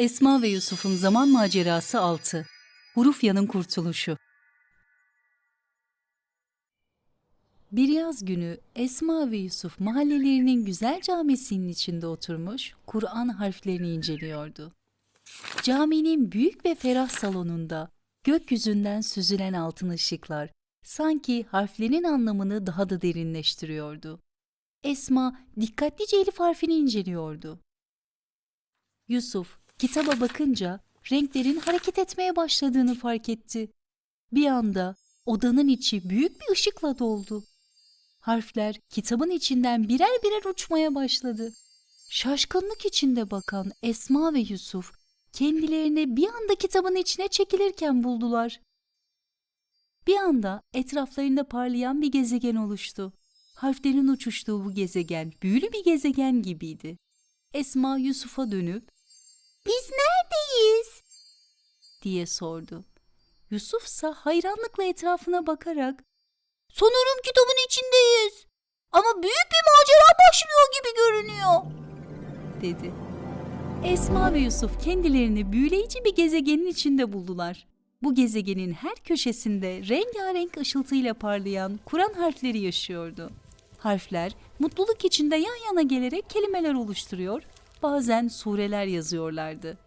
Esma ve Yusuf'un zaman macerası 6. Hurufya'nın kurtuluşu. Bir yaz günü Esma ve Yusuf mahallelerinin güzel camisinin içinde oturmuş Kur'an harflerini inceliyordu. Caminin büyük ve ferah salonunda gökyüzünden süzülen altın ışıklar sanki harflerin anlamını daha da derinleştiriyordu. Esma dikkatlice elif harfini inceliyordu. Yusuf kitaba bakınca renklerin hareket etmeye başladığını fark etti. Bir anda odanın içi büyük bir ışıkla doldu. Harfler kitabın içinden birer birer uçmaya başladı. Şaşkınlık içinde bakan Esma ve Yusuf kendilerini bir anda kitabın içine çekilirken buldular. Bir anda etraflarında parlayan bir gezegen oluştu. Harflerin uçuştuğu bu gezegen büyülü bir gezegen gibiydi. Esma Yusuf'a dönüp Biz neredeyiz? diye sordu. Yusuf ise hayranlıkla etrafına bakarak Sanırım kitabın içindeyiz. Ama büyük bir macera başlıyor gibi görünüyor. dedi. Esma ve Yusuf kendilerini büyüleyici bir gezegenin içinde buldular. Bu gezegenin her köşesinde rengarenk ışıltıyla parlayan Kur'an harfleri yaşıyordu. Harfler mutluluk içinde yan yana gelerek kelimeler oluşturuyor, bazen sureler yazıyorlardı,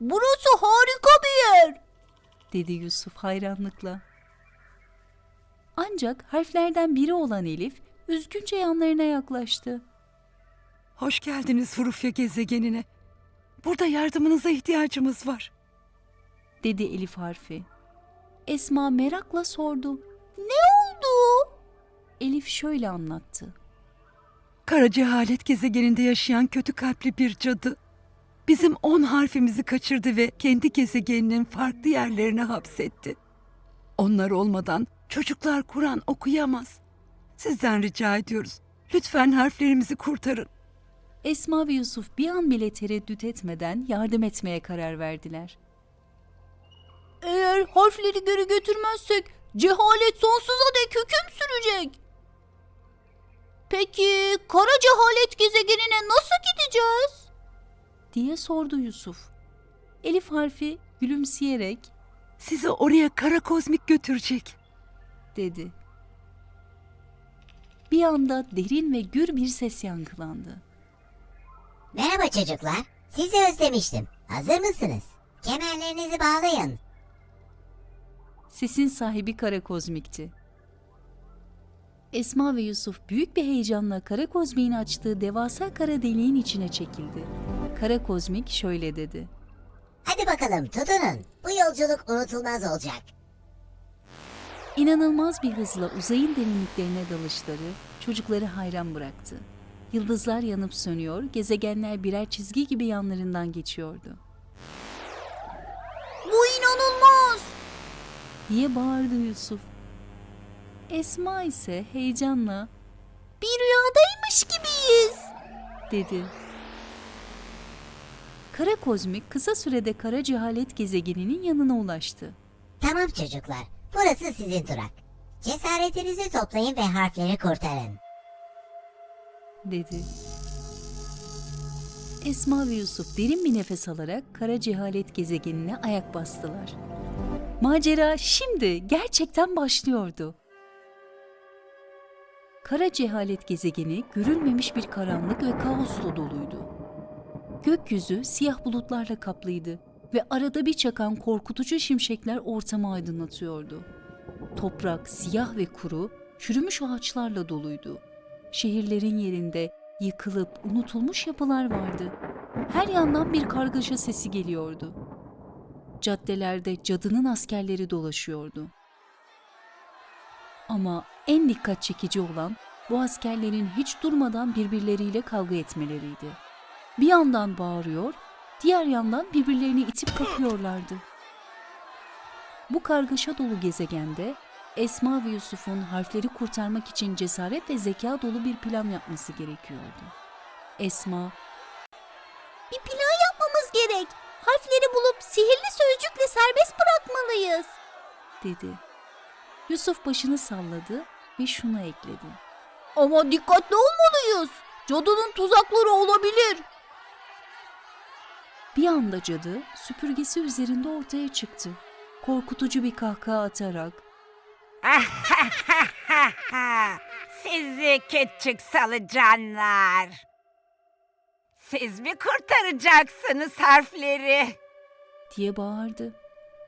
Burası harika bir yer. dedi Yusuf hayranlıkla. Ancak harflerden biri olan Elif üzgünce yanlarına yaklaştı. Hoş geldiniz Hurufya gezegenine. Burada yardımınıza ihtiyacımız var. dedi Elif harfi. Esma merakla sordu. Oldu. Elif şöyle anlattı. Kara cehalet gezegeninde yaşayan kötü kalpli bir cadı. Bizim on harfimizi kaçırdı ve kendi gezegeninin farklı yerlerine hapsetti. Onlar olmadan çocuklar Kur'an okuyamaz. Sizden rica ediyoruz. Lütfen harflerimizi kurtarın. Esma ve Yusuf bir an bile tereddüt etmeden yardım etmeye karar verdiler. Eğer harfleri geri götürmezsek cehalet sonsuza dek hüküm sürecek. Peki kara cehalet gezegenine nasıl gideceğiz? diye sordu Yusuf. Elif harfi gülümseyerek Sizi oraya kara kozmik götürecek. dedi. Bir anda derin ve gür bir ses yankılandı. Merhaba çocuklar. Sizi özlemiştim. Hazır mısınız? Kemerlerinizi bağlayın. Sesin sahibi Kara Kozmik'ti. Esma ve Yusuf büyük bir heyecanla Kara Kozmik'in açtığı devasa kara deliğin içine çekildi. Kara Kozmik şöyle dedi. Hadi bakalım tutunun. Bu yolculuk unutulmaz olacak. İnanılmaz bir hızla uzayın derinliklerine dalışları çocukları hayran bıraktı. Yıldızlar yanıp sönüyor, gezegenler birer çizgi gibi yanlarından geçiyordu. Bu inanılmaz. diye bağırdı Yusuf. Esma ise heyecanla Bir rüyadaymış gibiyiz. dedi. Kara Kozmik kısa sürede kara cehalet gezegeninin yanına ulaştı. Tamam çocuklar. Burası sizin durak. Cesaretinizi toplayın ve harfleri kurtarın. dedi. Esma ve Yusuf derin bir nefes alarak kara cehalet gezegenine ayak bastılar. Macera şimdi gerçekten başlıyordu. Kara cehalet gezegeni görülmemiş bir karanlık ve kaosla doluydu. Gökyüzü siyah bulutlarla kaplıydı ve arada bir çakan korkutucu şimşekler ortamı aydınlatıyordu. Toprak siyah ve kuru, çürümüş ağaçlarla doluydu. Şehirlerin yerinde yıkılıp unutulmuş yapılar vardı. Her yandan bir kargaşa sesi geliyordu. Caddelerde cadının askerleri dolaşıyordu. Ama en dikkat çekici olan bu askerlerin hiç durmadan birbirleriyle kavga etmeleriydi. Bir yandan bağırıyor, diğer yandan birbirlerini itip kakıyorlardı. Bu kargaşa dolu gezegende Esma ve Yusuf'un harfleri kurtarmak için cesaret ve zeka dolu bir plan yapması gerekiyordu. Esma, Bir plan yapmamız gerek. Harfleri bulup sihirli sözcükle serbest bırakmalıyız. dedi. Yusuf başını salladı ve şunu ekledi. Ama dikkatli olmalıyız. Cadının tuzakları olabilir. Bir anda cadı süpürgesi üzerinde ortaya çıktı. Korkutucu bir kahkaha atarak Sizi küçük salıcanlar. Siz mi kurtaracaksınız harfleri? diye bağırdı.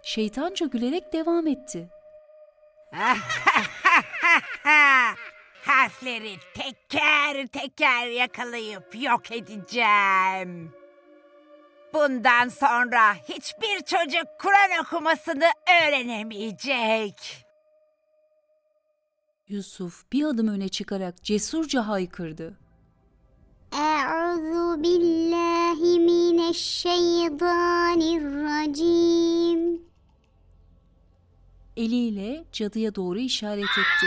Şeytanca gülerek devam etti. Harfleri teker teker yakalayıp yok edeceğim. Bundan sonra hiçbir çocuk Kur'an okumasını öğrenemeyecek. Yusuf bir adım öne çıkarak cesurca haykırdı. Euzu billahi mineşşeytanirracim. Eliyle cadıya doğru işaret etti.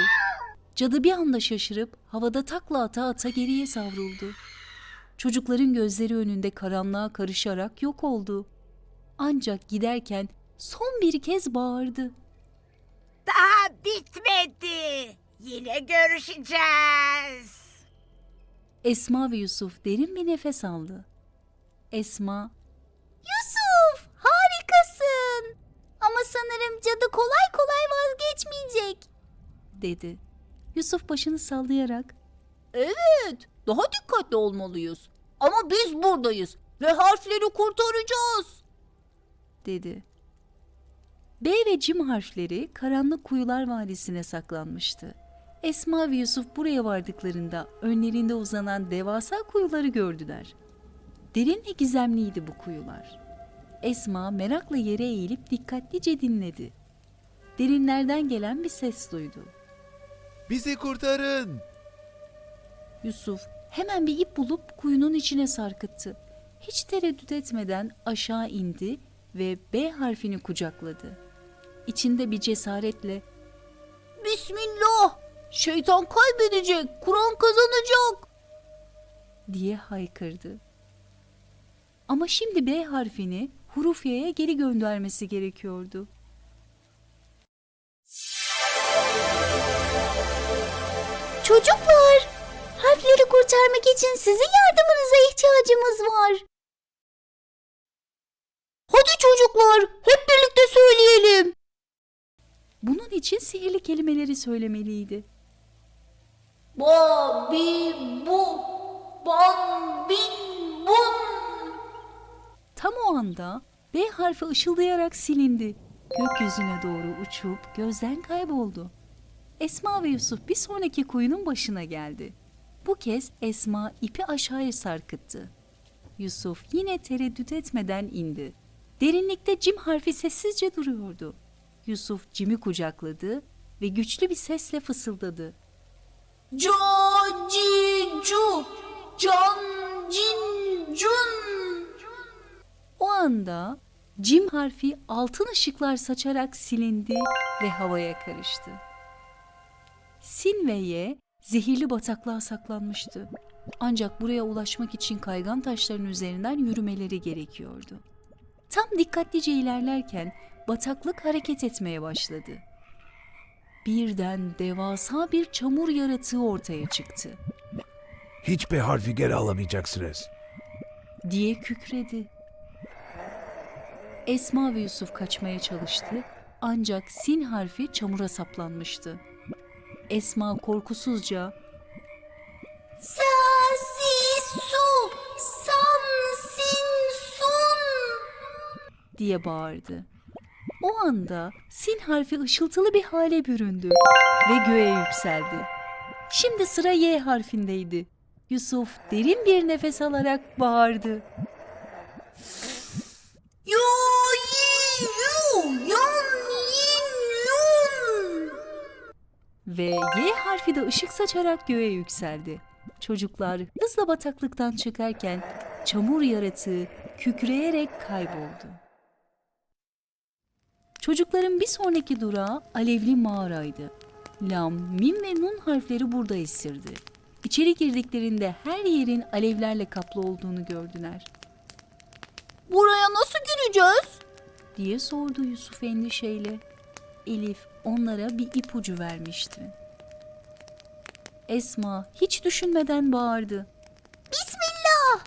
Cadı bir anda şaşırıp havada takla ata ata geriye savruldu. Çocukların gözleri önünde karanlığa karışarak yok oldu. Ancak giderken son bir kez bağırdı. Daha bitmedi. Yine görüşeceğiz. Esma ve Yusuf derin bir nefes aldı. Esma, Yusuf harikasın. Ama sanırım cadı kolay kolay vazgeçmeyecek. dedi. Yusuf başını sallayarak, Evet daha dikkatli olmalıyız. Ama biz buradayız ve harfleri kurtaracağız. dedi. B ve Cim harfleri karanlık kuyular vadisine saklanmıştı. Esma ve Yusuf buraya vardıklarında önlerinde uzanan devasa kuyuları gördüler. Derin ve gizemliydi bu kuyular. Esma merakla yere eğilip dikkatlice dinledi. Derinlerden gelen bir ses duydu. Bizi kurtarın. Yusuf hemen bir ip bulup kuyunun içine sarkıttı. Hiç tereddüt etmeden aşağı indi ve B harfini kucakladı. İçinde bir cesaretle Bismillah. Şeytan kaybedecek. Kur'an kazanacak. diye haykırdı. Ama şimdi B harfini Hurufiye'ye geri göndermesi gerekiyordu. Çocuklar, harfleri kurtarmak için sizin yardımınıza ihtiyacımız var. Hadi çocuklar, hep birlikte söyleyelim. Bunun için sihirli kelimeleri söylemeliydi. Ba, bi, bu, ban, bin, bun. Tam o anda B harfi ışıldayarak silindi. Gökyüzüne doğru uçup gözden kayboldu. Esma ve Yusuf bir sonraki kuyunun başına geldi. Bu kez Esma ipi aşağıya sarkıttı. Yusuf yine tereddüt etmeden indi. Derinlikte cim harfi sessizce duruyordu. Yusuf cimi kucakladı ve güçlü bir sesle fısıldadı. Ca, ci, cu, can, cin, cun. Anda cim harfi altın ışıklar saçarak silindi ve havaya karıştı. Sin ve Y zehirli bataklığa saklanmıştı. Ancak buraya ulaşmak için kaygan taşların üzerinden yürümeleri gerekiyordu. Tam dikkatlice ilerlerken bataklık hareket etmeye başladı. Birden devasa bir çamur yaratığı ortaya çıktı. Hiçbir harfi geri alamayacaksınız. diye kükredi. Esma ve Yusuf kaçmaya çalıştı ancak sin harfi çamura saplanmıştı. Esma korkusuzca Sa, si, su, san, sin, sun. diye bağırdı. O anda sin harfi ışıltılı bir hale büründü ve göğe yükseldi. Şimdi sıra Y harfindeydi. Yusuf derin bir nefes alarak bağırdı. Ve Y harfi de ışık saçarak göğe yükseldi. Çocuklar hızla bataklıktan çıkarken çamur yaratığı kükreyerek kayboldu. Çocukların bir sonraki durağı alevli mağaraydı. Lam, mim ve nun harfleri burada esirdi. İçeri girdiklerinde her yerin alevlerle kaplı olduğunu gördüler. Buraya nasıl gireceğiz? diye sordu Yusuf endişeyle. Elif onlara bir ipucu vermişti. Esma hiç düşünmeden bağırdı. Bismillah.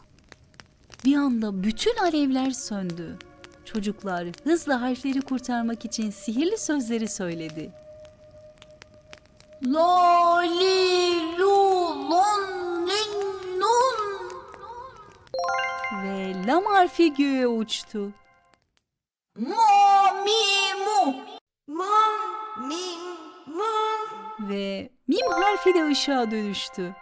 Bir anda bütün alevler söndü. Çocuklar hızla harfleri kurtarmak için sihirli sözleri söyledi. La li lu lon lin nun. Ve lam harfi göğe uçtu. Ma Ve mim harfi de ışığa dönüştü.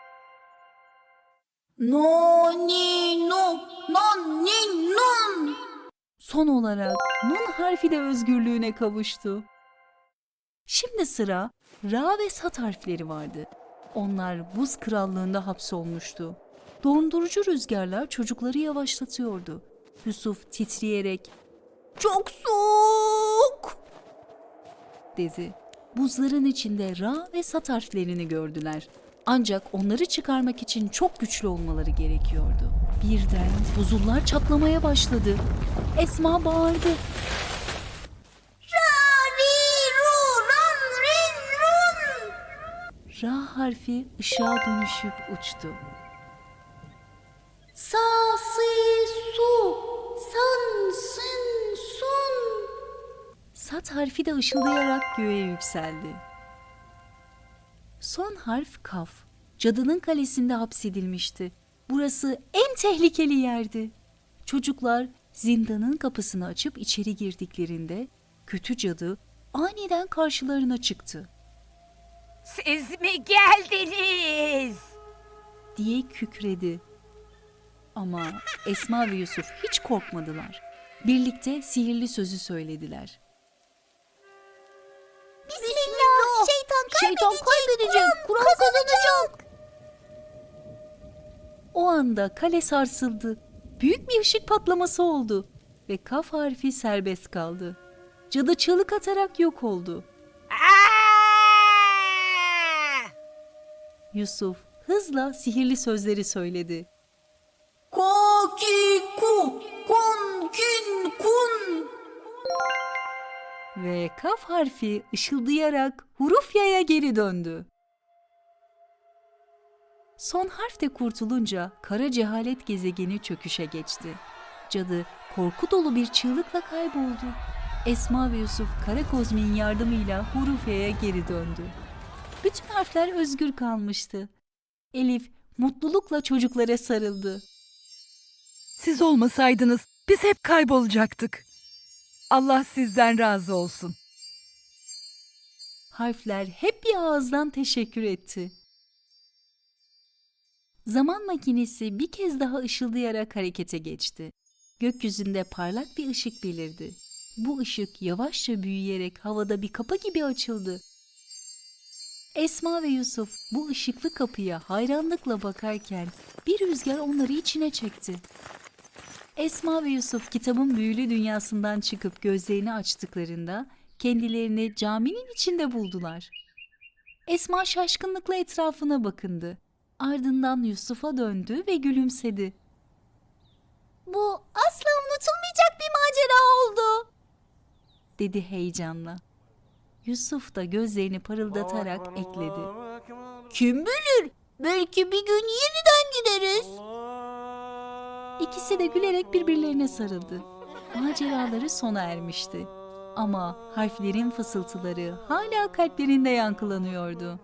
No ni nu. Non ni nun. Son olarak nun harfi de özgürlüğüne kavuştu. Şimdi sıra ra ve sat harfleri vardı. Onlar buz krallığında hapsolmuştu. Dondurucu rüzgarlar çocukları yavaşlatıyordu. Yusuf titreyerek Çok soğuk. dedi. Buzların içinde ra ve sat harflerini gördüler. Ancak onları çıkarmak için çok güçlü olmaları gerekiyordu. Birden buzullar çatlamaya başladı. Esma bağırdı. Ra harfi ışığa dönüşüp uçtu. Sa si su. San sun. Sat harfi de ışıldayarak göğe yükseldi. Son harf kaf. Cadının kalesinde hapsedilmişti. Burası en tehlikeli yerdi. Çocuklar zindanın kapısını açıp içeri girdiklerinde kötü cadı aniden karşılarına çıktı Siz mi geldiniz? diye kükredi. Ama Esma ve Yusuf hiç korkmadılar. Birlikte sihirli sözü söylediler. Şeytan kaybedecek. Kur'an kazanacak. O anda kale sarsıldı. Büyük bir ışık patlaması oldu ve kaf harfi serbest kaldı. Cadı çığlık atarak yok oldu. Aa! Yusuf hızla sihirli sözleri söyledi. Ko ki ku. Kun kun. Ve kaf harfi ışıldayarak hurufyaya geri döndü. Son harf de kurtulunca kara cehalet gezegeni çöküşe geçti. Cadı korku dolu bir çığlıkla kayboldu. Esma ve Yusuf kara kozmin yardımıyla hurufyaya geri döndü. Bütün harfler özgür kalmıştı. Elif mutlulukla çocuklara sarıldı. Siz olmasaydınız biz hep kaybolacaktık. Allah sizden razı olsun. Harfler hep bir ağızdan teşekkür etti. Zaman makinesi bir kez daha ışıldayarak harekete geçti. Gökyüzünde parlak bir ışık belirdi. Bu ışık yavaşça büyüyerek havada bir kapı gibi açıldı. Esma ve Yusuf bu ışıklı kapıya hayranlıkla bakarken bir rüzgar onları içine çekti. Esma ve Yusuf kitabın büyülü dünyasından çıkıp gözlerini açtıklarında kendilerini caminin içinde buldular. Esma şaşkınlıkla etrafına bakındı. Ardından Yusuf'a döndü ve gülümsedi. Bu asla unutulmayacak bir macera oldu. dedi heyecanla. Yusuf da gözlerini parıldatarak ekledi. Kim bilir? Belki bir gün yeniden gideriz. İkisi de gülerek birbirlerine sarıldı. Maceraları sona ermişti. Ama harflerin fısıltıları hala kalplerinde yankılanıyordu.